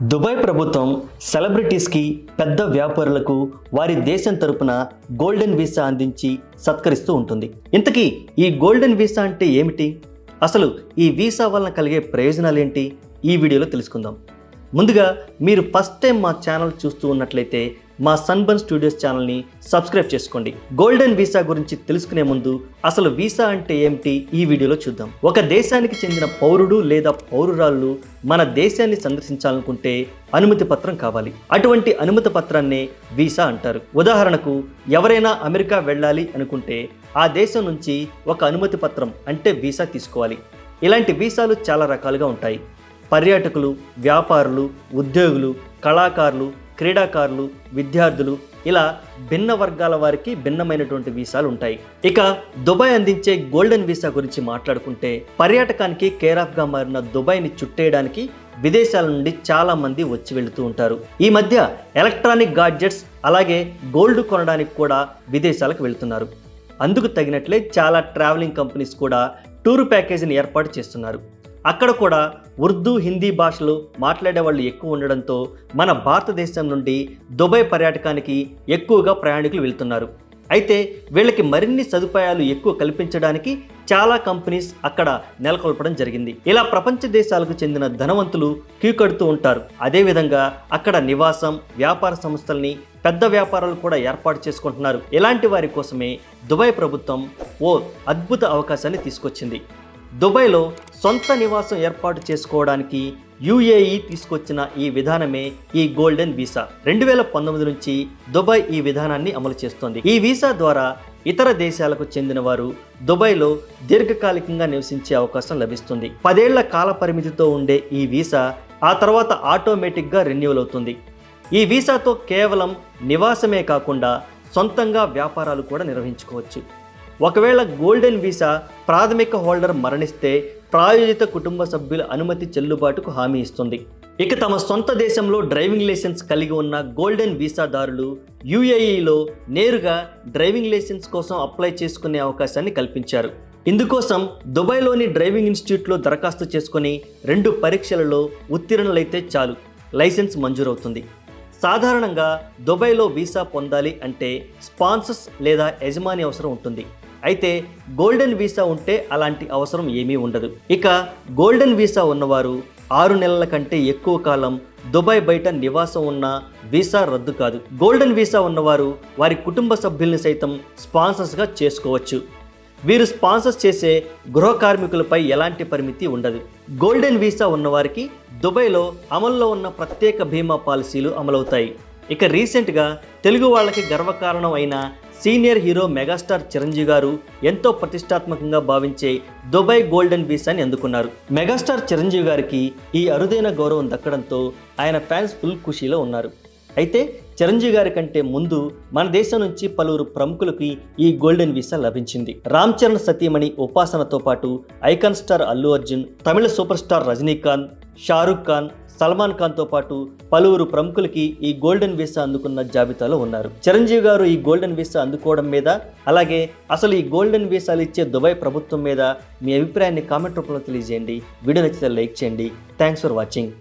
Dubai ప్రభుత్వం సెలబ్రిటీస్కి పెద్ద వ్యాపారులకు వారి దేశం తరపున గోల్డెన్ వీసా అందించి సత్కరిస్తూ ఉంటుంది. ఇంతకీ ఈ గోల్డెన్ వీసా అంటే ఏమిటి? అసలు ఈ వీసా వలన కలిగే ప్రయోజనాలు ఏంటి? ఈ వీడియోలో తెలుసుకుందాం. ముందుగా మీరు ఫస్ట్ టైం మా ఛానల్ చూస్తూ ఉన్నట్లయితే మా సన్బర్న్ స్టూడియోస్ ఛానల్ని సబ్స్క్రైబ్ చేసుకోండి. గోల్డెన్ వీసా గురించి తెలుసుకునే ముందు అసలు వీసా అంటే ఏమిటి? ఈ వీడియోలో చూద్దాం. ఒక దేశానికి చెందిన పౌరుడు లేదా పౌరురాళ్ళు మన దేశాన్ని సందర్శించాలనుకుంటే అనుమతి పత్రం కావాలి. అటువంటి అనుమతి పత్రాన్నే వీసా అంటారు. ఉదాహరణకు ఎవరైనా అమెరికా వెళ్ళాలి అనుకుంటే ఆ దేశం నుంచి ఒక అనుమతి పత్రం అంటే వీసా తీసుకోవాలి. ఇలాంటి వీసాలు చాలా రకాలుగా ఉంటాయి. పర్యాటకులు వ్యాపారులు ఉద్యోగులు కళాకారులు క్రీడాకారులు విద్యార్థులు ఇలా భిన్న వర్గాల వారికి భిన్నమైనటువంటి వీసాలు ఉంటాయి. ఇక దుబాయ్ అందించే గోల్డెన్ వీసా గురించి మాట్లాడుకుంటే పర్యాటకానికి కేరాఫ్గా మారిన దుబాయ్ని చుట్టేయడానికి విదేశాల నుండి చాలా మంది వచ్చి వెళుతూ ఉంటారు. ఈ మధ్య ఎలక్ట్రానిక్ గాడ్జెట్స్ అలాగే గోల్డ్ కొనడానికి కూడా విదేశాలకు వెళ్తున్నారు. అందుకు తగినట్లే చాలా ట్రావెలింగ్ కంపెనీస్ కూడా టూర్ ప్యాకేజీని ఏర్పాటు చేస్తున్నారు. అక్కడ కూడా ఉర్దూ హిందీ భాషలు మాట్లాడే వాళ్ళు ఎక్కువ ఉండడంతో మన భారతదేశం నుండి దుబాయ్ పర్యాటకానికి ఎక్కువగా ప్రయాణికులు వెళ్తున్నారు. అయితే వీళ్ళకి మరిన్ని సదుపాయాలు ఎక్కువ కల్పించడానికి చాలా కంపెనీస్ అక్కడ నెలకొల్పడం జరిగింది. ఇలా ప్రపంచ దేశాలకు చెందిన ధనవంతులు క్యూ కడుతూ ఉంటారు. అదేవిధంగా అక్కడ నివాసం వ్యాపార సంస్థల్ని పెద్ద వ్యాపారాలు కూడా ఏర్పాటు చేసుకుంటున్నారు. ఇలాంటి వారి కోసమే దుబాయ్ ప్రభుత్వం ఓ అద్భుత అవకాశాన్ని తీసుకొచ్చింది. దుబాయ్లో సొంత నివాసం ఏర్పాటు చేసుకోవడానికి యుఏఈ తీసుకొచ్చిన ఈ విధానమే ఈ గోల్డెన్ వీసా. రెండు వేల పంతొమ్మిది నుంచి దుబాయ్ ఈ విధానాన్ని అమలు చేస్తోంది. ఈ వీసా ద్వారా ఇతర దేశాలకు చెందిన వారు దుబాయ్లో దీర్ఘకాలికంగా నివసించే అవకాశం లభిస్తుంది. పదేళ్ళ కాల పరిమితితో ఉండే ఈ వీసా ఆ తర్వాత ఆటోమేటిక్గా రెన్యూవల్ అవుతుంది. ఈ వీసాతో కేవలం నివాసమే కాకుండా సొంతంగా వ్యాపారాలు కూడా నిర్వహించుకోవచ్చు. ఒకవేళ గోల్డెన్ వీసా ప్రాథమిక హోల్డర్ మరణిస్తే ప్రాయోజిత కుటుంబ సభ్యుల అనుమతి చెల్లుబాటుకు హామీ ఇస్తుంది. ఇక తమ సొంత దేశంలో డ్రైవింగ్ లైసెన్స్ కలిగి ఉన్న గోల్డెన్ వీసాదారులు యుఏఈలో నేరుగా డ్రైవింగ్ లైసెన్స్ కోసం అప్లై చేసుకునే అవకాశాన్ని కల్పించారు. ఇందుకోసం దుబాయ్లోని డ్రైవింగ్ ఇన్స్టిట్యూట్లో దరఖాస్తు చేసుకుని రెండు పరీక్షలలో ఉత్తీర్ణులైతే చాలు. లైసెన్స్ మంజూరవుతుంది. సాధారణంగా దుబాయ్లో వీసా పొందాలి అంటే స్పాన్సర్స్ లేదా యజమాని అవసరం ఉంటుంది. అయితే గోల్డెన్ వీసా ఉంటే అలాంటి అవసరం ఏమీ ఉండదు. ఇక గోల్డెన్ వీసా ఉన్నవారు ఆరు నెలల కంటే ఎక్కువ కాలం దుబాయ్ బయట నివాసం ఉన్న వీసా రద్దు కాదు. గోల్డెన్ వీసా ఉన్నవారు వారి కుటుంబ సభ్యుల్ని సైతం స్పాన్సర్స్గా చేసుకోవచ్చు. వీరు స్పాన్సర్స్ చేసే గృహ కార్మికులపై ఎలాంటి పరిమితి ఉండదు. గోల్డెన్ వీసా ఉన్నవారికి దుబాయ్లో అమల్లో ఉన్న ప్రత్యేక బీమా పాలసీలు అమలవుతాయి. ఇక రీసెంట్గా తెలుగు వాళ్ళకి గర్వకారణం అయిన సీనియర్ హీరో మెగాస్టార్ చిరంజీవి గారు ఎంతో ప్రతిష్టాత్మకంగా భావించే దుబాయ్ గోల్డెన్ వీసాని అందుకున్నారు. మెగాస్టార్ చిరంజీవి గారికి ఈ అరుదైన గౌరవం దక్కడంతో ఆయన ఫ్యాన్స్ ఫుల్ ఖుషీలో ఉన్నారు. అయితే చిరంజీవి గారి కంటే ముందు మన దేశం నుంచి పలువురు ప్రముఖులకి ఈ గోల్డెన్ వీసా లభించింది. రామ్ చరణ్ సతీమణి ఉపాసనతో పాటు icon star Allu Arjun Tamil super star Rajinikanth Shahrukh Khan Salman ఖాన్తో పాటు పలువురు ప్రముఖులకి ఈ గోల్డెన్ వీసా అందుకున్న జాబితాలో ఉన్నారు. చిరంజీవి గారు ఈ గోల్డెన్ వీసా అందుకోవడం మీద అలాగే అసలు ఈ గోల్డెన్ వీసాలు ఇచ్చే దుబాయ్ ప్రభుత్వం మీద మీ అభిప్రాయాన్ని కామెంట్ రూపంలో తెలియజేయండి. వీడియో నచ్చితే లైక్ చేయండి. Thanks for watching.